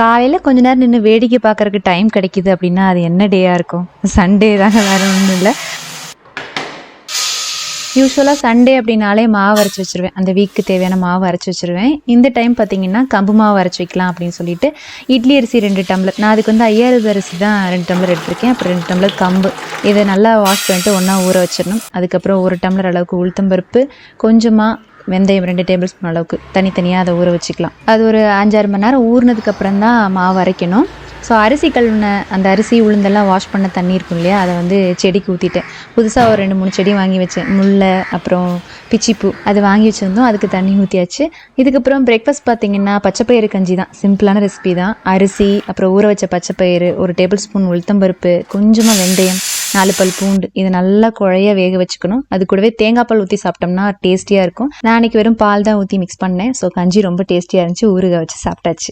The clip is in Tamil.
காலையில் கொஞ்ச நேரம் நின்று வேடிக்கை பார்க்கறக்கு டைம் கிடைக்குது அப்படின்னா அது என்ன டேயாக இருக்கும்? சண்டே தாங்க வேறு ஒன்றும் இல்லை. யூஸ்வலாக சண்டே அப்படின்னாலே மாவு அரைச்சி வச்சுருவேன். அந்த வீக்கு தேவையான மாவு அரைச்சி வச்சுருவேன். இந்த டைம் பார்த்தீங்கன்னா கம்பு மாவு அரைச்சி வைக்கலாம் அப்படின்னு சொல்லிட்டு இட்லி அரிசி ரெண்டு டம்ளர். நான் அதுக்கு வந்து ஐயாயிரம் அரிசி தான் ரெண்டு டம்ளர் எடுத்திருக்கேன். அப்புறம் ரெண்டு டம்ளர் கம்பு. இதை நல்லா வாஷ் பண்ணிட்டு ஒன்றா ஊற வச்சிடணும். அதுக்கப்புறம் ஒரு டம்ளர் அளவுக்கு உளுத்தம்பருப்பு கொஞ்சமாக வெந்தயம் ரெண்டு டேபிள் ஸ்பூன் அளவுக்கு. தனித்தனியாக அதை ஊற வச்சுக்கலாம். அது ஒரு அஞ்சாறு மணி நேரம் ஊறினதுக்கப்புறம் தான் மாவு அரைக்கணும். ஸோ அரிசி கழுவின அந்த அரிசி உளுந்தெல்லாம் வாஷ் பண்ண தண்ணி இருக்கும் இல்லையா? அதை வந்து செடிக்கு ஊற்றிட்டேன் புதுசாக ஒரு ரெண்டு மூணு செடி வாங்கி வச்சேன். முல்லை அப்புறம் பிச்சிப்பூ. அது வாங்கி வச்சுருந்தோம். அதுக்கு தண்ணி ஊற்றியாச்சு இதுக்கப்புறம் பிரேக்ஃபாஸ்ட் பார்த்தீங்கன்னா பச்சைப்பயிறு கஞ்சி தான். சிம்பிளான ரெசிபி தான். அரிசி அப்புறம் ஊற வச்ச பச்சைப்பயிறு ஒரு டேபிள் ஸ்பூன் உளுத்தம்பருப்பு கொஞ்சமாக வெந்தயம். நாலு பல் பூண்டு இதை நல்லா குழைய வேக வச்சுக்கணும். அது கூடவே தேங்காய் பால் ஊற்றி சாப்பிட்டோம்னா டேஸ்டியாக இருக்கும். நான் அன்றைக்கி வெறும் பால் தான் ஊற்றி மிக்ஸ் பண்ணேன். ஸோ கஞ்சி ரொம்ப டேஸ்டியாக இருந்துச்சு. ஊறுகாய் வச்சு சாப்பிட்டாச்சு.